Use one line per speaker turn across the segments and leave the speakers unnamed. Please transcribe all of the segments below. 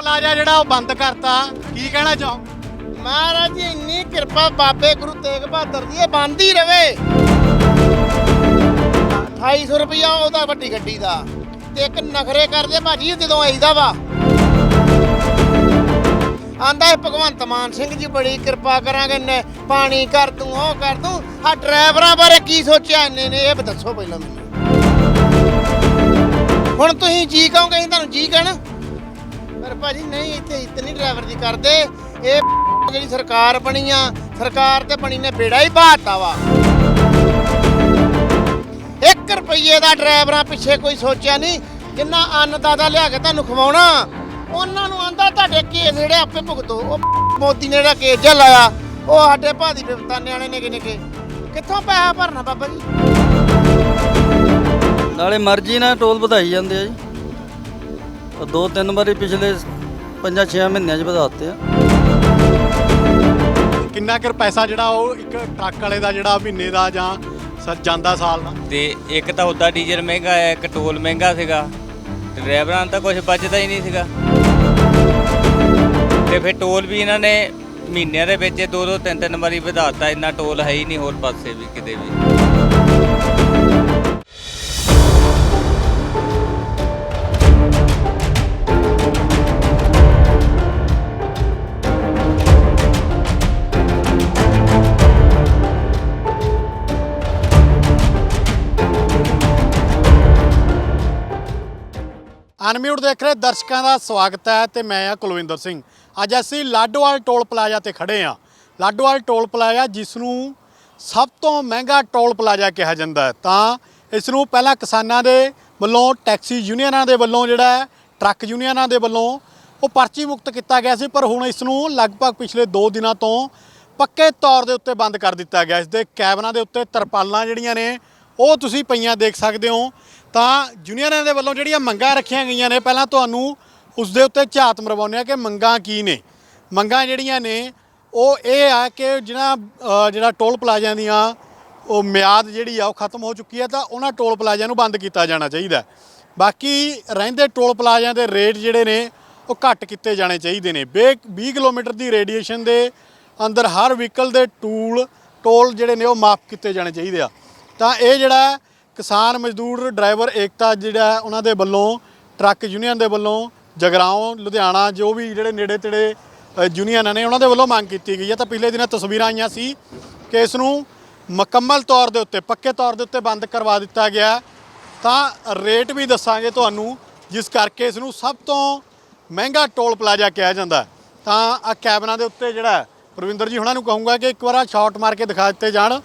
Plaza ਜਿਹੜਾ ਉਹ ਬੰਦ ਕਰਤਾ। ਕੀ ਕਹਿਣਾ ਚਾਹੋ?
ਮਹਾਰਾਜ ਜੀ, ਇੰਨੀ ਕਿਰਪਾ ਬਾਬੇ ਗੁਰੂ ਤੇਗ ਬਹਾਦਰ ਦੀ, ਇਹ ਬੰਦ ਹੀ ਰਵੇ 2800 ਰੁਪਇਆ ਉਹਦਾ ਵੱਡੀ ਗੱਡੀ ਦਾ। ਤੇ ਇੱਕ ਨਖਰੇ ਕਰਦੇ ਭਾਜੀ ਜਦੋਂ ਆਈਦਾ ਵਾ। ਆਂਦਾ ਹੈ ਭਗਵੰਤ ਮਾਨ ਸਿੰਘ ਜੀ, ਬੜੀ ਕਿਰਪਾ ਕਰਾਂਗੇ ਨੇ ਪਾਣੀ ਕਰ ਦੂੰ, ਉਹ ਕਰ ਦੂੰ। ਆ ਡਰਾਈਵਰਾਂ ਬਾਰੇ ਕੀ ਸੋਚਿਆ ਇਹਨੇ ਨੇ, ਇਹ ਦੱਸੋ ਪਹਿਲਾਂ ਮੈਨੂੰ। ਹੁਣ ਤੁਸੀਂ ਜੀ ਕਹੋਗੇ, ਅਸੀਂ ਤੁਹਾਨੂੰ ਜੀ ਕਹਿਣਾ। ਭਾਜੀ, ਨਹੀਂ, ਇੱਥੇ ਇਤਨੀ ਡਰਾਈਵਰ ਦੀ ਕਰਦੇ। ਇਹ ਜਿਹੜੀ ਸਰਕਾਰ ਬਣੀ ਆ, ਸਰਕਾਰ ਤੇ ਬਣੀ ਨੇ ਬੇੜਾ ਹੀ ਬਾਤਾ ਵਾ। 1 ਰੁਪਏ ਦਾ ਡਰਾਈਵਰਾਂ ਪਿੱਛੇ ਕੋਈ ਸੋਚਿਆ ਨਹੀਂ, ਜਿੰਨਾ ਅੰਨਦਾਤਾ ਲਿਆ ਕੇ ਤੁਹਾਨੂੰ ਖਵਾਉਣਾ, ਉਹਨਾਂ ਨੂੰ ਆਂਦਾ, ਤੁਹਾਡੇ ਕੇਸ ਜਿਹੜੇ ਆਪੇ ਭੁਗਤੋ। ਉਹ ਮੋਦੀ ਨੇ ਜਿਹੜਾ ਕੇਸ ਜਿਹਾ ਲਾਇਆ, ਉਹ ਸਾਡੇ ਭਾਦੀ ਬਿਪਤਾ ਨਿਆਣੇ ਨੇ ਕਿਨੇ ਕਿੱਥੋਂ ਪੈਸਾ ਭਰਨਾ ਬਾਬਾ ਜੀ?
ਨਾਲੇ ਮਰਜ਼ੀ ਨਾਲ ਟੋਲ ਵਧਾਈ ਜਾਂਦੇ ਆ ਜੀ। ਦੋ ਤਿੰਨ ਵਾਰੀ ਪਿਛਲੇ 5-6 ਮਹੀਨਿਆਂ 'ਚ ਵਧਾਤੇ ਆ।
ਕਿੰਨਾ ਕੁ ਪੈਸਾ ਜਿਹੜਾ ਉਹ ਇੱਕ ਟਰੱਕ ਵਾਲੇ ਦਾ ਜਿਹੜਾ ਮਹੀਨੇ ਦਾ ਜਾਂ ਸ- ਜਾਂਦਾ ਸਾਲ ਦਾ?
ਤੇ ਇੱਕ ਤਾਂ ਉਦਾਂ ਡੀਜ਼ਲ ਮਹਿੰਗਾ ਹੈ ਇੱਕ ਟੋਲ ਮਹਿੰਗਾ ਸੀਗਾ। ਤੇ ਡਰਾਈਵਰਾਂ ਨੂੰ ਤਾਂ ਕੁਝ ਬਚਦਾ ਹੀ ਨਹੀਂ ਸੀਗਾ। ਤੇ ਫਿਰ ਟੋਲ ਵੀ ਇਹਨਾਂ ਨੇ ਮਹੀਨਿਆਂ ਦੇ ਵਿੱਚ ਦੋ ਦੋ ਤਿੰਨ ਤਿੰਨ ਵਾਰੀ ਵਧਾਤਾ ਇੰਨਾ ਟੋਲ ਹੈ ਹੀ ਨਹੀਂ ਹੋਰ ਪਾਸੇ ਵੀ ਕਿਤੇ ਵੀ।
ਅਨਮਿਊਟ ਦੇਖ ਰਹੇ ਦਰਸ਼ਕਾਂ ਦਾ ਸਵਾਗਤ ਹੈ ਤੇ ਮੈਂ ਆ ਕੁਲਵਿੰਦਰ ਸਿੰਘ। ਅੱਜ ਅਸੀਂ ਲਾਡੋਵਾਲ ਟੋਲ ਪਲਾਜ਼ਾ ਤੇ ਖੜੇ ਆ ਲਾਡੋਵਾਲ ਟੋਲ ਪਲਾਜ਼ਾ ਜਿਸ ਨੂੰ ਸਭ ਤੋਂ ਮਹਿੰਗਾ ਟੋਲ ਪਲਾਜ਼ਾ ਕਿਹਾ ਜਾਂਦਾ ਤਾਂ ਇਸ ਨੂੰ ਪਹਿਲਾਂ ਕਿਸਾਨਾਂ ਦੇ ਵੱਲੋਂ, ਟੈਕਸੀ ਯੂਨੀਅਨਾਂ ਦੇ ਵੱਲੋਂ ਜਿਹੜਾ ਟਰੱਕ ਯੂਨੀਅਨਾਂ ਦੇ ਵੱਲੋਂ ਉਹ ਪਰਚੀ ਮੁਕਤ ਕੀਤਾ ਗਿਆ ਸੀ, ਪਰ ਹੁਣ ਇਸ ਨੂੰ ਲਗਭਗ ਪਿਛਲੇ 2 ਦਿਨਾਂ ਤੋਂ ਪੱਕੇ ਤੌਰ ਦੇ ਉੱਤੇ ਬੰਦ ਕਰ ਦਿੱਤਾ ਗਿਆ। ਇਸ ਦੇ ਕੈਬਨਾਂ ਦੇ ਉੱਤੇ ਤਰਪਾਲਾਂ ਜਿਹੜੀਆਂ ਨੇ ਉਹ ਤੁਸੀਂ ਪਈਆਂ ਦੇਖ ਸਕਦੇ ਹੋ। ਤਾਂ ਯੂਨੀਅਨਾਂ ਦੇ ਵੱਲੋਂ ਜਿਹੜੀਆਂ ਮੰਗਾਂ ਰੱਖੀਆਂ ਗਈਆਂ ਨੇ, ਪਹਿਲਾਂ ਤੁਹਾਨੂੰ ਉਸ ਦੇ ਉੱਤੇ ਝਾਤ ਮਰਵਾਉਂਦੇ ਆ ਕਿ ਮੰਗਾਂ ਕੀ ਨੇ। ਮੰਗਾਂ ਜਿਹੜੀਆਂ ਨੇ, ਉਹ ਇਹ ਆ ਕਿ ਜਿਹੜਾ ਜਿਹੜਾ ਟੋਲ ਪਲਾਜ਼ਿਆਂ ਦੀਆਂ, ਉਹ ਮਿਆਦ ਜਿਹੜੀ ਆ, ਉਹ ਖਤਮ ਹੋ ਚੁੱਕੀ ਹੈ ਤਾਂ ਉਹਨਾਂ ਟੋਲ ਪਲਾਜ਼ਿਆਂ ਨੂੰ ਬੰਦ ਕੀਤਾ ਜਾਣਾ ਚਾਹੀਦਾ ਬਾਕੀ ਰਹਿੰਦੇ ਟੋਲ ਪਲਾਜ਼ਿਆਂ ਦੇ ਰੇਟ ਜਿਹੜੇ ਨੇ, ਉਹ ਘੱਟ ਕੀਤੇ ਜਾਣੇ ਚਾਹੀਦੇ ਨੇ। ਬੇ 20 ਕਿਲੋਮੀਟਰ ਦੀ ਰੇਡੀਏਸ਼ਨ ਦੇ ਅੰਦਰ ਹਰ ਵਹੀਕਲ ਦੇ ਟੂਲ, ਟੋਲ ਜਿਹੜੇ ਨੇ, ਉਹ ਮਾਫ ਕੀਤੇ ਜਾਣੇ ਚਾਹੀਦੇ ਆ। ਤਾਂ ਇਹ ਜਿਹੜਾ ਕਿਸਾਨ ਮਜ਼ਦੂਰ ਡਰਾਈਵਰ ਏਕਤਾ ਜਿਹੜਾ ਉਹਨਾਂ ਦੇ ਵੱਲੋਂ ਟਰੱਕ ਯੂਨੀਅਨ ਦੇ ਵੱਲੋਂ ਜਗਰਾਓਂ ਲੁਧਿਆਣਾ ਜੋ ਵੀ ਜਿਹੜੇ ਨੇੜੇ ਤੇੜੇ ਯੂਨੀਅਨਾਂ ਨੇ ਉਹਨਾਂ ਦੇ ਵੱਲੋਂ ਮੰਗ ਕੀਤੀ ਗਈ ਹੈ। ਤਾਂ ਪਿਛਲੇ ਦਿਨਾਂ ਤਸਵੀਰਾਂ ਆਈਆਂ ਸੀ ਕਿ ਇਸ ਨੂੰ ਮੁਕੰਮਲ ਤੌਰ ਦੇ ਉੱਤੇ ਪੱਕੇ ਤੌਰ ਦੇ ਉੱਤੇ ਬੰਦ ਕਰਵਾ ਦਿੱਤਾ ਗਿਆ ਤਾਂ ਰੇਟ ਵੀ ਦੱਸਾਂਗੇ ਤੁਹਾਨੂੰ ਜਿਸ ਕਰਕੇ ਇਸ ਨੂੰ ਸਭ ਤੋਂ ਮਹਿੰਗਾ ਟੋਲ ਪਲਾਜ਼ਾ ਕਿਹਾ ਜਾਂਦਾ ਤਾਂ ਆ ਕੈਬਨਾਂ ਦੇ ਉੱਤੇ ਜਿਹੜਾ ਹੈ, ਪ੍ਰਵਿੰਦਰ ਜੀ ਹੁਣਾਂ ਨੂੰ ਕਹੂੰਗਾ ਕਿ ਇੱਕ ਵਾਰ ਸ਼ਾਟ ਮਾਰ ਕੇ ਦਿਖਾ ਦਿੱਤੇ ਜਾਣ।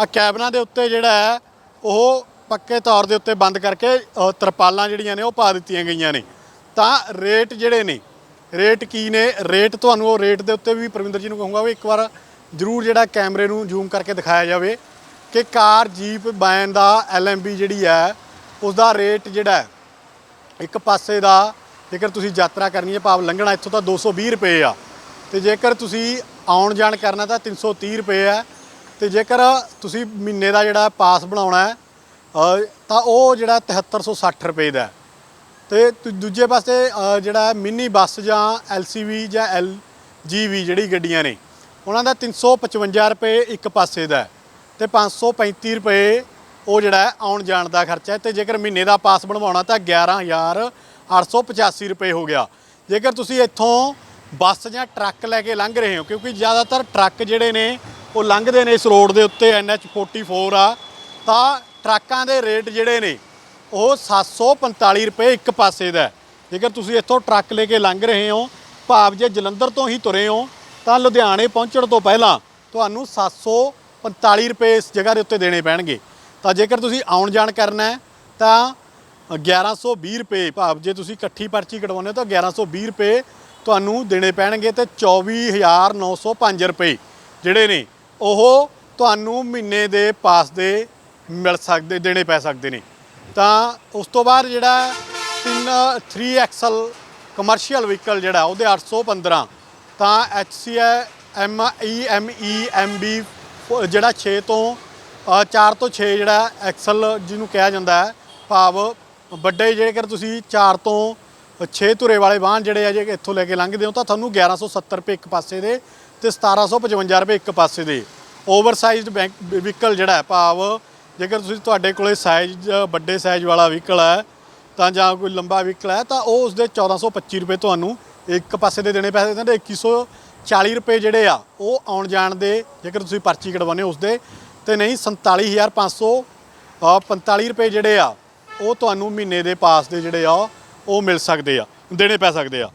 ਆ ਕੈਬਨਾਂ ਦੇ ਉੱਤੇ ਜਿਹੜਾ ਹੈ, ਉਹ ਪੱਕੇ ਤੌਰ ਦੇ ਉੱਤੇ ਬੰਦ ਕਰਕੇ ਤਰਪਾਲਾਂ ਜਿਹੜੀਆਂ ਨੇ ਉਹ ਪਾ ਦਿੱਤੀਆਂ ਗਈਆਂ ਨੇ। ਤਾਂ ਰੇਟ ਜਿਹੜੇ ਨੇ, ਰੇਟ ਕੀ ਨੇ? ਰੇਟ ਤੁਹਾਨੂੰ ਉਹ ਰੇਟ ਦੇ ਉੱਤੇ ਵੀ ਪ੍ਰਵਿੰਦਰ ਜੀ ਨੂੰ ਕਹੂੰਗਾ ਵੀ ਇੱਕ ਵਾਰ ਜਰੂਰ ਜਿਹੜਾ ਕੈਮਰੇ ਨੂੰ ਜ਼ੂਮ ਕਰਕੇ ਦਿਖਾਇਆ ਜਾਵੇ ਕਿ ਕਾਰ, ਜੀਪ ਬੈਨ ਦਾ ਐਲਐਮਬੀ ਜਿਹੜੀ ਹੈ ਉਸ ਦਾ ਰੇਟ ਜਿਹੜਾ ਇੱਕ ਪਾਸੇ ਦਾ, ਜੇਕਰ ਤੁਸੀਂ ਯਾਤਰਾ ਕਰਨੀ ਹੈ, ਭਾਵ ਲੰਘਣਾ ਇੱਥੋਂ ਤਾਂ 220 ਰੁਪਏ ਆ। ਤੇ ਜੇਕਰ ਤੁਸੀਂ ਆਉਣ ਜਾਣ ਕਰਨਾ ਤਾਂ 330 ਰੁਪਏ ਆ ਤੇ ਜੇਕਰ ਤੁਸੀਂ ਮਹੀਨੇ ਦਾ ਜਿਹੜਾ ਪਾਸ ਬਣਾਉਣਾ ਹੈ ਤਾਂ ਉਹ ਜਿਹੜਾ 7360 ਰੁਪਏ ਦਾ ਹੈ। ਤੇ ਦੂਜੇ ਪਾਸੇ ਜਿਹੜਾ ਮਿੰਨੀ ਬੱਸ ਜਾਂ ਐਲਸੀਵੀ ਜਾਂ ਐਲਜੀਵੀ ਜਿਹੜੀ ਗੱਡੀਆਂ ਨੇ, ਉਹਨਾਂ ਦਾ 355 ਰੁਪਏ ਇੱਕ ਪਾਸੇ ਦਾ ਹੈ ਤੇ 535 ਰੁਪਏ ਉਹ ਜਿਹੜਾ ਆਉਣ ਜਾਣ ਦਾ ਖਰਚਾ ਹੈ। ਤੇ ਜੇਕਰ ਮਹੀਨੇ ਦਾ ਪਾਸ ਬਣਵਾਉਣਾ ਤਾਂ 11885 ਰੁਪਏ ਹੋ ਗਿਆ। ਜੇਕਰ ਤੁਸੀਂ ਇੱਥੋਂ ਬੱਸ ਜਾਂ ਟਰੱਕ ਲੈ ਕੇ ਲੰਘ ਰਹੇ ਹੋ, ਕਿਉਂਕਿ ਜ਼ਿਆਦਾਤਰ ਟਰੱਕ ਜਿਹੜੇ ਨੇ ਉਹ ਲੰਘਦੇ ਨੇ ਇਸ ਰੋਡ ਦੇ ਉੱਤੇ NH44 ਆ। ਤਾਂ ਟਰੱਕਾਂ ਦੇ ਰੇਟ ਜਿਹੜੇ ਨੇ, ਉਹ 745 ਰੁਪਏ ਇੱਕ ਪਾਸੇ ਦਾ ਜੇਕਰ ਤੁਸੀਂ ਇੱਥੋਂ ਟਰੱਕ ਲੈ ਕੇ ਲੰਘ ਰਹੇ ਹੋ, ਭਾਵ ਜੇ ਜਲੰਧਰ ਤੋਂ ਹੀ ਤੁਰੇ ਹੋ, ਤਾਂ ਲੁਧਿਆਣੇ ਪਹੁੰਚਣ ਤੋਂ ਪਹਿਲਾਂ ਤੁਹਾਨੂੰ 745 ਰੁਪਏ ਇਸ ਜਗ੍ਹਾ ਦੇ ਉੱਤੇ ਦੇਣੇ ਪੈਣਗੇ। ਤਾਂ ਜੇਕਰ ਤੁਸੀਂ ਆਉਣ ਜਾਣ ਕਰਨਾ ਹੈ, ਤਾਂ 1120 ਰੁਪਏ, ਭਾਵ ਜੇ ਤੁਸੀਂ ਇਕੱਠੀ ਪਰਚੀ ਕਟਵਾਉਂਦੇ ਹੋ, ਤਾਂ 1120 ਰੁਪਏ ਤੁਹਾਨੂੰ ਦੇਣੇ ਪੈਣਗੇ ਤੇ 24905 ਰੁਪਏ ਜਿਹੜੇ ਨੇ ਉਹ ਤੁਹਾਨੂੰ ਮਹੀਨੇ ਦੇ ਪਾਸ ਦੇ ਮਿਲ ਸਕਦੇ, ਦੇਣੇ ਪੈ ਸਕਦੇ ਨੇ। ਤਾਂ ਉਸ ਤੋਂ ਬਾਅਦ ਜਿਹੜਾ ਤਿੰਨ 3 ਐਕਸਲ ਕਮਰਸ਼ੀਅਲ ਵਹੀਕਲ ਜਿਹੜਾ, ਉਹਦੇ 815 ਤਾਂ HCI M E M E M B ਜਿਹੜਾ 6 ਤੋਂ 4 ਤੋਂ 6 ਜਿਹੜਾ ਐਕਸਲ ਜਿਹਨੂੰ ਕਿਹਾ ਜਾਂਦਾ ਹੈ, ਭਾਵ ਵੱਡੇ ਜੇਕਰ ਤੁਸੀਂ 4 ਤੋਂ ਛੇ ਧੁਰੇ ਵਾਲੇ ਵਾਹਨ ਜਿਹੜੇ ਆ ਜੇ ਇੱਥੋਂ ਲੈ ਕੇ ਲੰਘਦੇ ਹੋ ਤਾਂ ਤੁਹਾਨੂੰ 1170 ਰੁਪਏ ਇੱਕ ਪਾਸੇ ਦੇ ਤੇ 1755 ਰੁਪਏ ਇੱਕ ਪਾਸੇ ਦੇ। ਓਵਰਸਾਈਜ਼ਡ ਬੈਂਕ ਵਹੀਕਲ ਜਿਹੜਾ ਭਾਵ ਜੇਕਰ ਤੁਸੀਂ ਤੁਹਾਡੇ ਕੋਲੇ ਸਾਈਜ਼ ਵੱਡੇ ਸਾਈਜ਼ ਵਾਲਾ ਵਹੀਕਲ ਹੈ ਤਾਂ ਜਾਂ ਕੋਈ ਲੰਬਾ ਵਹੀਕਲ ਹੈ ਤਾਂ ਉਹ ਉਸਦੇ 1425 ਰੁਪਏ ਤੁਹਾਨੂੰ ਇੱਕ ਪਾਸੇ ਦੇ ਦੇਣੇ ਪੈਸੇ ਤੇ 2140 ਰੁਪਏ ਜਿਹੜੇ ਆ ਉਹ ਆਉਣ ਜਾਣ ਦੇ ਜੇਕਰ ਤੁਸੀਂ ਪਰਚੀ ਕਢਵਾਉਂਦੇ ਹੋ ਉਸਦੇ। ਤੇ ਨਹੀਂ 47500 ਅ, 45 ਰੁਪਏ ਜਿਹੜੇ ਆ ਉਹ ਤੁਹਾਨੂੰ ਮਹੀਨੇ ਦੇ ਪਾਸ ਦੇ ਜਿਹੜੇ ਆ ਉਹ ਮਿਲ ਸਕਦੇ ਆ ਦੇਣੇ ਪੈ ਸਕਦੇ ਆ।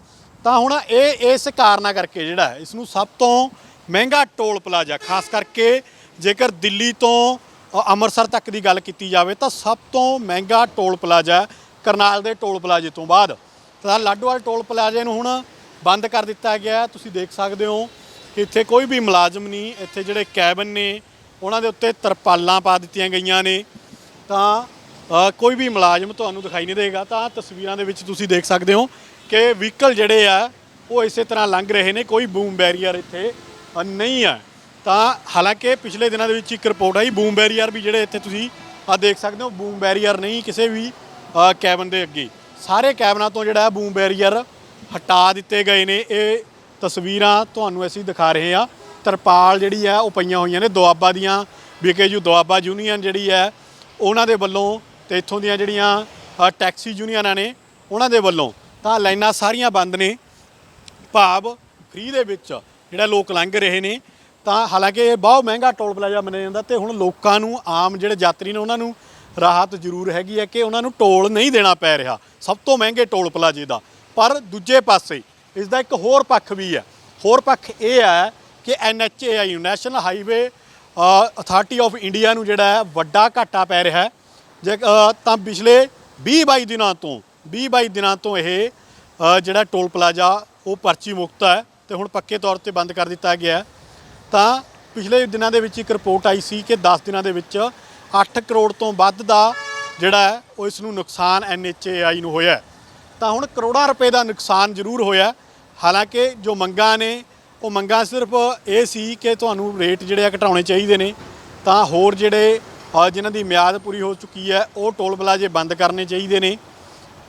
ਤਾਂ ਹੁਣ ਇਹ ਇਸ ਕਾਰਨਾ ਕਰਕੇ ਜਿਹੜਾ ਹੈ, ਇਸ ਨੂੰ ਸਭ ਤੋਂ ਮਹਿੰਗਾ ਟੋਲ ਪਲਾਜ਼ਾ ਖਾਸ ਕਰਕੇ ਜੇਕਰ ਦਿੱਲੀ ਤੋਂ ਅੰਮ੍ਰਿਤਸਰ ਤੱਕ ਦੀ ਗੱਲ ਕੀਤੀ ਜਾਵੇ ਤਾਂ ਸਭ ਤੋਂ ਮਹਿੰਗਾ ਟੋਲ ਪਲਾਜ਼ਾ ਕਰਨਾਲ ਦੇ ਟੋਲ ਪਲਾਜ਼ੇ ਤੋਂ ਬਾਅਦ। ਤਾਂ ਲਾਡੋਵਾਲ ਟੋਲ ਪਲਾਜ਼ੇ ਨੂੰ ਹੁਣ ਬੰਦ ਕਰ ਦਿੱਤਾ ਗਿਆ ਤੁਸੀਂ ਦੇਖ ਸਕਦੇ ਹੋ ਕਿ ਇੱਥੇ ਕੋਈ ਵੀ ਮੁਲਾਜ਼ਮ ਨਹੀਂ ਇੱਥੇ ਜਿਹੜੇ ਕੈਬਨ ਨੇ ਉਹਨਾਂ ਦੇ ਉੱਤੇ ਤਰਪਾਲਾਂ ਪਾ ਦਿੱਤੀਆਂ ਗਈਆਂ ਨੇ। ਤਾਂ ਕੋਈ ਵੀ ਮੁਲਾਜ਼ਮ ਤੁਹਾਨੂੰ ਦਿਖਾਈ ਨਹੀਂ ਦੇਗਾ, ਤਾਂ ਤਸਵੀਰਾਂ ਦੇ ਵਿੱਚ ਤੁਸੀਂ ਦੇਖ ਸਕਦੇ ਹੋ ਕਿ ਵਹੀਕਲ ਜਿਹੜੇ ਆ, ਉਹ ਇਸੇ ਤਰ੍ਹਾਂ ਲੰਘ ਰਹੇ ਨੇ, ਕੋਈ ਬੂਮ ਬੈਰੀਅਰ ਇੱਥੇ ਨਹੀਂ ਹੈ ਤਾਂ ਹਾਲਾਂਕਿ ਪਿਛਲੇ ਦਿਨਾਂ ਦੇ ਵਿੱਚ ਇੱਕ ਰਿਪੋਰਟ ਆਈ ਬੂਮ ਬੈਰੀਅਰ ਵੀ ਜਿਹੜੇ ਇੱਥੇ ਤੁਸੀਂ ਆ ਦੇਖ ਸਕਦੇ ਹੋ ਬੂਮ ਬੈਰੀਅਰ ਨਹੀਂ ਕਿਸੇ ਵੀ ਕੈਬਨ ਦੇ ਅੱਗੇ। ਸਾਰੇ ਕੈਬਨਾਂ ਤੋਂ ਜਿਹੜਾ ਬੂਮ ਬੈਰੀਅਰ ਹਟਾ ਦਿੱਤੇ ਗਏ ਨੇ, ਇਹ ਤਸਵੀਰਾਂ ਤੁਹਾਨੂੰ ਅਸੀਂ ਦਿਖਾ ਰਹੇ ਹਾਂ। ਤਰਪਾਲ ਜਿਹੜੀ ਹੈ ਉਹ ਪਈਆਂ ਹੋਈਆਂ ਨੇ, ਦੁਆਬਾ ਦੀਆਂ ਬੀਕੇਯੂ ਦੁਆਬਾ ਯੂਨੀਅਨ ਜਿਹੜੀ ਹੈ ਉਹਨਾਂ ਦੇ ਵੱਲੋਂ ਤੇ ਇੱਥੋਂ ਦੀਆਂ ਜਿਹੜੀਆਂ ਟੈਕਸੀ ਯੂਨੀਅਨਾਂ ਨੇ, ਉਹਨਾਂ ਦੇ ਵੱਲੋਂ ਤਾਂ ਲਾਈਨਾਂ ਸਾਰੀਆਂ ਬੰਦ ਨੇ। ਭਾਵ ਫ੍ਰੀ ਦੇ ਵਿੱਚ ਜਿਹੜਾ ਲੋਕ ਲੰਘ ਰਹੇ ਨੇ, ਤਾਂ ਹਾਲਾਂਕਿ ਇਹ ਬਹੁਤ ਮਹਿੰਗਾ ਟੋਲ ਪਲਾਜ਼ਾ ਮੰਨਿਆ ਜਾਂਦਾ ਤੇ ਹੁਣ ਲੋਕਾਂ ਨੂੰ, ਆਮ ਜਿਹੜੇ ਯਾਤਰੀ ਨੇ ਉਹਨਾਂ ਨੂੰ ਰਾਹਤ ਜ਼ਰੂਰ ਹੈਗੀ ਹੈ ਕਿ ਉਹਨਾਂ ਨੂੰ ਟੋਲ ਨਹੀਂ ਦੇਣਾ ਪੈ ਰਿਹਾ, ਸਭ ਤੋਂ ਮਹਿੰਗੇ ਟੋਲ ਪਲਾਜ਼ੇ ਦਾ। ਪਰ ਦੂਜੇ ਪਾਸੇ ਇਸ ਦਾ ਇੱਕ ਹੋਰ ਪੱਖ ਵੀ ਹੈ। ਹੋਰ ਪੱਖ ਇਹ ਹੈ ਕਿ NHAI national highway authority of India ਨੂੰ ਜਿਹੜਾ ਹੈ, ਵੱਡਾ ਘਾਟਾ ਪੈ ਰਿਹਾ ਹੈ। ਜੇ ਤਾਂ ਪਿਛਲੇ 20 22 ਦਿਨਾਂ ਤੋਂ 20 22 ਦਿਨਾਂ ਤੋਂ ਇਹ ਜਿਹੜਾ ਟੋਲ ਪਲਾਜ਼ਾ, ਉਹ ਪਰਚੀ ਮੁਕਤ ਹੈ ਤੇ ਹੁਣ ਪੱਕੇ ਤੌਰ ਤੇ ਬੰਦ ਕਰ ਦਿੱਤਾ ਗਿਆ ਤਾਂ ਪਿਛਲੇ ਦਿਨਾਂ ਦੇ ਵਿੱਚ ਇੱਕ ਰਿਪੋਰਟ ਆਈ ਸੀ ਕਿ 10 ਦਿਨਾਂ ਦੇ ਵਿੱਚ 8 ਕਰੋੜ ਤੋਂ ਵੱਧ ਦਾ ਜਿਹੜਾ ਉਹ ਇਸ ਨੂੰ ਨੁਕਸਾਨ ਐਨਐਚਏਆਈ ਨੂੰ ਹੋਇਆ ਤਾਂ ਹੁਣ ਕਰੋੜਾਂ ਰੁਪਏ ਦਾ ਨੁਕਸਾਨ ਜ਼ਰੂਰ ਹੋਇਆ ਹਾਲਾਂਕਿ ਜੋ ਮੰਗਾਂ ਨੇ, ਉਹ ਮੰਗਾਂ ਸਿਰਫ ਇਹ ਸੀ ਕਿ ਤੁਹਾਨੂੰ ਰੇਟ ਜਿਹੜੇ ਆ ਘਟਾਉਣੇ ਚਾਹੀਦੇ ਨੇ। ਤਾਂ ਹੋਰ ਜਿਹੜੇ ਜਿਨ੍ਹਾਂ ਦੀ ਮਿਆਦ ਪੂਰੀ ਹੋ ਚੁੱਕੀ ਹੈ, ਉਹ ਟੋਲ ਪਲਾਜ਼ੇ ਬੰਦ ਕਰਨੇ ਚਾਹੀਦੇ ਨੇ।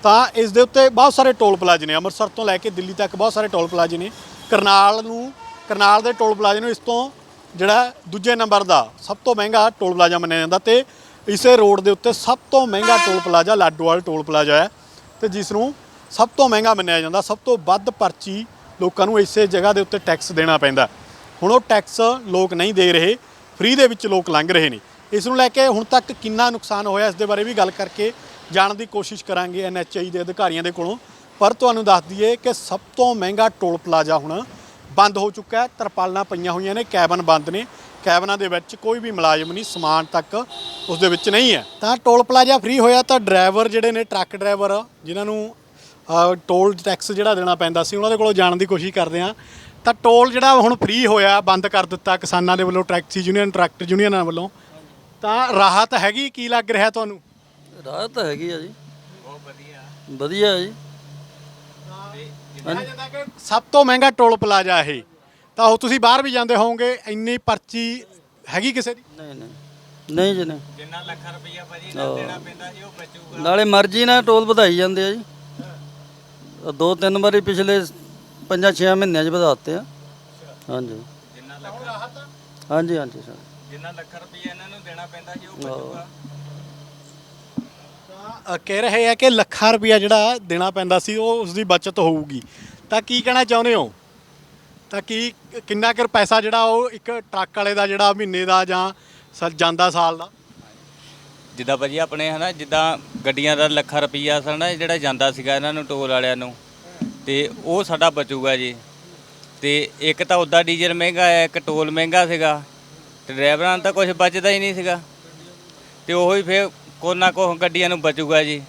ਤਾਂ ਇਸ ਦੇ ਉੱਤੇ ਬਹੁਤ ਸਾਰੇ ਟੋਲ ਪਲਾਜ਼ੇ ਨੇ, ਅੰਮ੍ਰਿਤਸਰ ਤੋਂ ਲੈ ਕੇ ਦਿੱਲੀ ਤੱਕ ਬਹੁਤ ਸਾਰੇ ਟੋਲ ਪਲਾਜ਼ੇ ਨੇ। ਕਰਨਾਲ ਨੂੰ, ਕਰਨਾਲ ਦੇ ਟੋਲ ਪਲਾਜ਼ੇ ਨੂੰ ਇਸ ਤੋਂ ਜਿਹੜਾ ਦੂਜੇ ਨੰਬਰ ਦਾ ਸਭ ਤੋਂ ਮਹਿੰਗਾ ਟੋਲ ਪਲਾਜ਼ਾ ਮੰਨਿਆ ਜਾਂਦਾ ਤੇ ਇਸੇ ਰੋਡ ਦੇ ਉੱਤੇ ਸਭ ਤੋਂ ਮਹਿੰਗਾ toll plaza Ladowal toll plaza ਹੈ ਤੇ ਜਿਸ ਨੂੰ ਸਭ ਤੋਂ ਮਹਿੰਗਾ ਮੰਨਿਆ ਜਾਂਦਾ, ਸਭ ਤੋਂ ਵੱਧ ਪਰਚੀ ਲੋਕਾਂ ਨੂੰ ਇਸੇ ਜਗ੍ਹਾ ਦੇ ਉੱਤੇ ਟੈਕਸ ਦੇਣਾ ਪੈਂਦਾ। ਹੁਣ ਉਹ ਟੈਕਸ ਲੋਕ ਨਹੀਂ ਦੇ ਰਹੇ ਫ੍ਰੀ ਦੇ ਵਿੱਚ ਲੋਕ ਲੰਘ ਰਹੇ ਨੇ। ਇਸ ਨੂੰ ਲੈ ਕੇ ਹੁਣ ਤੱਕ ਕਿੰਨਾ ਨੁਕਸਾਨ ਹੋਇਆ, ਇਸ ਦੇ ਬਾਰੇ ਵੀ ਗੱਲ ਕਰਕੇ ਜਾਣਨ ਦੀ ਕੋਸ਼ਿਸ਼ ਕਰਾਂਗੇ ਐਨਐਚਆਈ ਦੇ ਅਧਿਕਾਰੀਆਂ ਦੇ ਕੋਲੋਂ। ਪਰ ਤੁਹਾਨੂੰ ਦੱਸ ਦਈਏ ਕਿ ਸਭ ਤੋਂ ਮਹਿੰਗਾ ਟੋਲ ਪਲਾਜ਼ਾ ਹੁਣ ਬੰਦ ਹੋ ਚੁੱਕਾ ਹੈ, ਤਰਪਾਲਾਂ ਪਈਆਂ ਹੋਈਆਂ ਨੇ, ਕੈਬਨ ਬੰਦ ਨੇ। ਕੈਬਨਾਂ ਦੇ ਵਿੱਚ ਕੋਈ ਵੀ ਮੁਲਾਜ਼ਮ ਨਹੀਂ, ਸਮਾਨ ਤੱਕ ਉਸ ਦੇ ਵਿੱਚ ਨਹੀਂ ਹੈ। ਤਾਂ ਟੋਲ ਪਲਾਜ਼ਾ ਫ੍ਰੀ ਹੋਇਆ ਤਾਂ ਡਰਾਈਵਰ ਜਿਹੜੇ ਨੇ, ਟਰੱਕ ਡਰਾਈਵਰ, ਜਿਨ੍ਹਾਂ ਨੂੰ ਟੋਲ ਟੈਕਸ ਜਿਹੜਾ ਦੇਣਾ ਪੈਂਦਾ ਸੀ, ਉਹਨਾਂ ਦੇ ਕੋਲੋਂ ਜਾਣ ਦੀ ਕੋਸ਼ਿਸ਼ ਕਰਦੇ ਆ ਤਾਂ ਟੋਲ ਜਿਹੜਾ ਹੁਣ ਫ੍ਰੀ ਹੋਇਆ, ਬੰਦ ਕਰ ਦਿੱਤਾ ਕਿਸਾਨਾਂ ਦੇ ਵੱਲੋਂ, ਟੈਕਸੀ ਯੂਨੀਅਨ ਟਰੈਕਟਰ ਯੂਨੀਅਨਾਂ ਵੱਲੋਂ। ਤਾਂ ਰਾਹਤ ਹੈਗੀ ਕੀ ਲੱਗ ਰਿਹਾ ਤੁਹਾਨੂੰ?
ਰਾਹਤ ਤਾਂ ਹੈਗੀ ਆ ਜੀ। ਬਹੁਤ ਵਧੀਆ ਵਧੀਆ ਜੀ
ਜਾਂਦਾ ਕਿ ਸਭ ਤੋਂ ਮਹਿੰਗਾ ਟੋਲ ਪਲਾਜ਼ਾ ਇਹ। ਤਾਂ ਉਹ ਤੁਸੀਂ ਬਾਹਰ ਵੀ ਜਾਂਦੇ ਹੋਵੋਗੇ ਇੰਨੀ ਪਰਚੀ ਹੈਗੀ ਕਿਸੇ ਦੀ?
ਨਹੀਂ ਨਹੀਂ। ਨਹੀਂ ਜੀ ਨਹੀਂ।
ਜਿੰਨਾ ਲੱਖ ਰੁਪਈਆ ਭਾਜੀ
ਹਾਂ।
ਦੇਣਾ ਪੈਂਦਾ ਸੀ ਉਹ ਬਚੂਗਾ।
ਨਾਲੇ ਮਰਜ਼ੀ ਨਾਲ ਟੋਲ ਵਧਾਈ ਜਾਂਦੇ ਆ ਜੀ। ਦੋ ਤਿੰਨ ਵਾਰੀ ਪਿਛਲੇ ਪੰਜਾਂ ਛੇ ਮਹੀਨਿਆਂ 'ਚ ਵਧਾਤੇ ਆ। ਹਾਂਜੀ।
ਜਿੰਨਾ ਲੱਖ
ਹਾਂਜੀ ਹਾਂਜੀ ਸਰ।
ਜਿੰਨਾ ਲੱਖ ਰੁਪਈਆ ਇਹਨਾਂ ਨੂੰ ਦੇਣਾ ਪੈਂਦਾ ਸੀ ਉਹ। ਬਚੂਗਾ
ਤਾਂ ਕਹਿ ਰਹੇ ਆ ਕਿ ਲੱਖਾਂ ਰੁਪਇਆ ਜਿਹੜਾ ਦੇਣਾ ਪੈਂਦਾ ਸੀ ਉਹ ਉਸ ਦੀ ਬਚਤ ਹੋਊਗੀ। ਤਾਂ ਕੀ ਕਹਿਣਾ ਚਾਹੁੰਦੇ ਹੋ? ਤਾਂ ਕੀ ਕਿੰਨਾ ਕੁ ਪੈਸਾ ਜਿਹੜਾ ਉਹ ਇੱਕ ਟਰੱਕ ਵਾਲੇ ਦਾ ਜਿਹੜਾ ਮਹੀਨੇ ਦਾ ਜਾਂ ਸ- ਜਾਂਦਾ ਸਾਲ ਦਾ?
ਜਿੱਦਾਂ ਭਾਜੀ ਆਪਣੇ ਹਨਾ ਜਿੱਦਾਂ ਗੱਡੀਆਂ ਦਾ ਲੱਖਾਂ ਰੁਪਈਆ ਸੀ ਨਾ ਜਿਹੜਾ ਜਾਂਦਾ ਸੀਗਾ ਇਹਨਾਂ ਨੂੰ ਟੋਲ ਵਾਲਿਆਂ ਨੂੰ ਤੇ ਉਹ ਸਾਡਾ ਬਚੂਗਾ ਜੀ। ਤੇ ਇੱਕ ਤਾਂ ਉੱਦਾਂ ਡੀਜ਼ਲ ਮਹਿੰਗਾ ਹੈ ਇੱਕ ਟੋਲ ਮਹਿੰਗਾ ਸੀਗਾ। ਤੇ ਡਰਾਈਵਰਾਂ ਨੂੰ ਤਾਂ ਕੁਝ ਬਚਦਾ ਹੀ ਨਹੀਂ ਸੀਗਾ। ਤੇ ਹੀ ਫਿਰ ਕੋਨਾ ਕੋ ਗੱਡੀਆਂ ਨੂੰ ਬਚੂਗਾ ਜੀ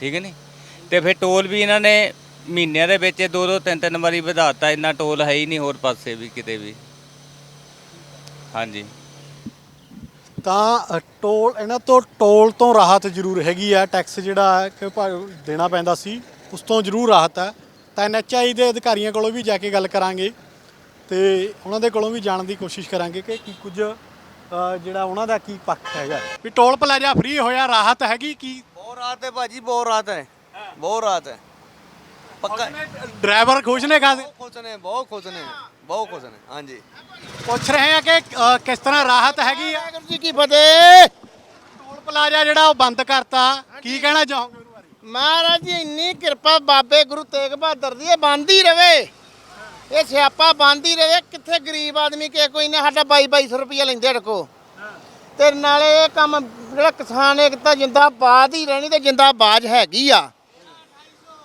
ਠੀਕ ਹੈ ਨਹੀਂ ਤੇ ਫਿਰ ਟੋਲ ਵੀ ਇਹਨਾਂ ਨੇ ਮਹੀਨਿਆਂ ਦੇ ਵਿੱਚ ਦੋ ਦੋ ਤਿੰਨ ਤਿੰਨ ਵਾਰੀ ਵਧਾਤਾ ਇੰਨਾ ਟੋਲ ਹੈ ਹੀ ਨਹੀਂ ਹੋਰ ਪਾਸੇ ਵੀ ਕਿਤੇ ਵੀ। ਹਾਂਜੀ।
ਤਾਂ ਅ, ਟੋਲ ਇਹਨਾਂ ਤੋਂ ਟੋਲ ਤੋਂ ਰਾਹਤ ਜ਼ਰੂਰ ਹੈਗੀ ਆ ਟੈਕਸ ਜਿਹੜਾ ਹੈ ਕਿ ਭਾ- ਦੇਣਾ ਪੈਂਦਾ ਸੀ ਉਸ ਤੋਂ ਜ਼ਰੂਰ ਰਾਹਤ ਹੈ। ਤਾਂ ਐਨਐਚਆਈ ਦੇ ਅਧਿਕਾਰੀਆਂ ਕੋਲੋਂ ਵੀ ਜਾ ਕੇ ਗੱਲ ਕਰਾਂਗੇ। ਤੇ ਉਹਨਾਂ ਦੇ ਕੋਲੋਂ ਵੀ ਜਾਣਨ ਦੀ ਕੋਸ਼ਿਸ਼ ਕਰਾਂਗੇ ਕਿ ਕੀ ਕੁਝ ਅ, ਜਿਹੜਾ ਉਹਨਾਂ ਦਾ ਕੀ ਪੱਖ ਹੈਗਾ। ਵੀ ਟੋਲ ਪਲਾਜ਼ਾ ਫ੍ਰੀ ਹੋਇਆ ਰਾਹਤ ਹੈਗੀ ਕੀ?
ਬਹੁਤ ਰਾਤ ਹੈ ਭਾਜੀ ਬਹੁਤ ਰਾਤ ਹੈ। ਬਹੁਤ ਰਾਤ ਹੈ। ਪੱਕਾ
ਡਰਾਈਵਰ ਖੁਸ਼ ਨੇ ਖਾਸੇ
ਬਹੁਤ ਖੁਸ਼ ਨੇ ਬਹੁਤ ਖੁਸ਼ ਨੇ ਬਹੁਤ ਖੁਸ਼ ਨੇ ਹਾਂਜੀ।
ਪੁੱਛ ਰਹੇ ਆ ਕਿ ਅ, ਕਿਸ ਤਰ੍ਹਾਂ ਰਾਹਤ ਹੈਗੀ ਆ?
ਵਾਹਿਗੁਰੂ ਜੀ ਕੀ ਫਤਿਹ।
ਟੋਲ ਪਲਾਜ਼ਾ ਜਿਹੜਾ ਉਹ ਬੰਦ ਕਰਤਾ ਕੀ ਕਹਿਣਾ ਚਾਹੋਗੇ ਬਾਰੇ?
ਮਹਾਰਾਜ ਜੀ ਇੰਨੀ ਕਿਰਪਾ ਬਾਬੇ ਗੁਰੂ ਤੇਗ ਬਹਾਦਰ ਦੀ ਇਹ ਬੰਦ ਹੀ ਰਵੇ। ਇਹ ਸਿਆਪਾ ਬੰਦ ਹੀ ਰਹੇ, ਕਿੱਥੇ ਗਰੀਬ ਆਦਮੀ ਕੇ ਕੋਈ ਨਾ, ਸਾਡਾ 22 2200 ਰੁਪਇਆ ਲੈਂਦੇ ਅੜਕੋ ਤੇ ਨਾਲੇ ਇਹ ਕੰਮ ਜਿਹੜਾ ਕਿਸਾਨ ਏਕਤਾ ਜਿੰਦਾਬਾਦ ਹੀ ਰਹਿਣੀ ਤੇ ਜਿੰਦਾਬਾਦ ਹੈਗੀ ਆ।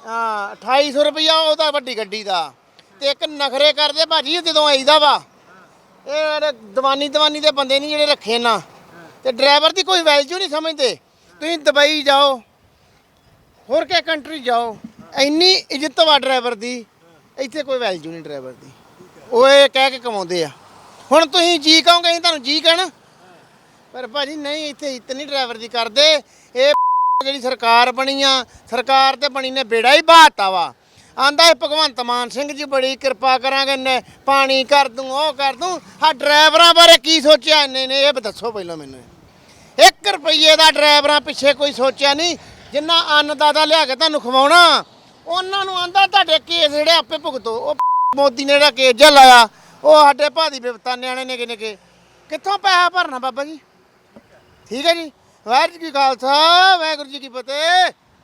ਹਾਂ 2800 ਰੁਪਇਆ ਉਹਦਾ ਵੱਡੀ ਗੱਡੀ ਦਾ। ਤੇ ਇੱਕ ਨਖਰੇ ਕਰਦੇ ਭਾਜੀ ਜਦੋਂ ਆਈਦਾ ਵਾ, ਇਹ ਜਿਹੜੇ ਦੀਵਾਨੀ ਦੀਵਾਨੀ ਦੇ ਬੰਦੇ ਨਹੀਂ ਜਿਹੜੇ ਰੱਖੇ ਨਾ, ਤੇ ਡਰਾਈਵਰ ਦੀ ਕੋਈ ਵੈਲਿਊ ਨਹੀਂ ਸਮਝਦੇ। ਤੁਸੀਂ ਦੁਬਈ ਜਾਓ, ਹੋਰ ਕਿਹ ਕੰਟਰੀ ਜਾਓ, ਇੰਨੀ ਇੱਜ਼ਤ ਵਾ ਡਰਾਈਵਰ ਦੀ। ਇੱਥੇ ਕੋਈ ਵੈਲਿਊ ਨਹੀਂ ਡਰਾਈਵਰ ਦੀ। ਉਹ ਇਹ ਕਹਿ ਕੇ ਕਮਾਉਂਦੇ ਆ। ਹੁਣ ਤੁਸੀਂ ਜੀ ਕਹੋਗੇ, ਅਸੀਂ ਤੁਹਾਨੂੰ ਜੀ ਕਹਿਣਾ। ਪਰ ਭਾਜੀ, ਨਹੀਂ, ਇੱਥੇ ਇੱਜ਼ਤ ਨਹੀਂ ਡਰਾਈਵਰ ਦੀ ਕਰਦੇ। ਇਹ ਜਿਹੜੀ ਸਰਕਾਰ ਬਣੀ ਆ, ਸਰਕਾਰ ਤੇ ਬਣੀ ਨੇ ਬੇੜਾ ਹੀ ਬਾਤਾ ਵਾ। ਆਂਦਾ ਇਹ ਭਗਵੰਤ ਮਾਨ ਸਿੰਘ ਜੀ ਬੜੀ ਕਿਰਪਾ ਕਰਾਂਗੇ ਨੇ ਪਾਣੀ ਕਰ ਦੂੰ, ਉਹ ਕਰ ਦੂੰ। ਆ ਡਰਾਈਵਰਾਂ ਬਾਰੇ ਕੀ ਸੋਚਿਆ ਇਹਨੇ ਨੇ, ਇਹ ਦੱਸੋ ਪਹਿਲਾਂ ਮੈਨੂੰ। 1 ਰੁਪਏ ਦਾ ਡਰਾਈਵਰਾਂ ਪਿੱਛੇ ਕੋਈ ਸੋਚਿਆ ਨਹੀਂ, ਜਿੰਨਾ ਅੰਨਦਾਤਾ ਲਿਆ ਕੇ ਤੁਹਾਨੂੰ ਖਵਾਉਣਾ। ਉਹਨਾਂ ਨੂੰ ਆਂਦਾ ਤੁਹਾਡੇ ਕੇਸ ਜਿਹੜੇ ਆਪੇ ਭੁਗਤੋ। ਉਹ ਮੋਦੀ ਨੇ ਜਿਹੜਾ ਕੇਸ ਜਿਹਾ ਲਾਇਆ, ਉਹ ਸਾਡੇ ਭਾਦੀ ਬਿਪਤਾ ਨਿਆਣੇ ਨੇ ਕਿਨੇ ਕਿੱਥੋਂ ਪੈਸਾ ਭਰਨਾ ਬਾਬਾ ਜੀ? ਠੀਕ ਹੈ ਜੀ। ਵਾਹਿਗੁਰੂ ਜੀ ਕੀ ਖਾਲਸਾ, ਵਾਹਿਗੁਰੂ ਜੀ ਕੀ ਫਤਿਹ।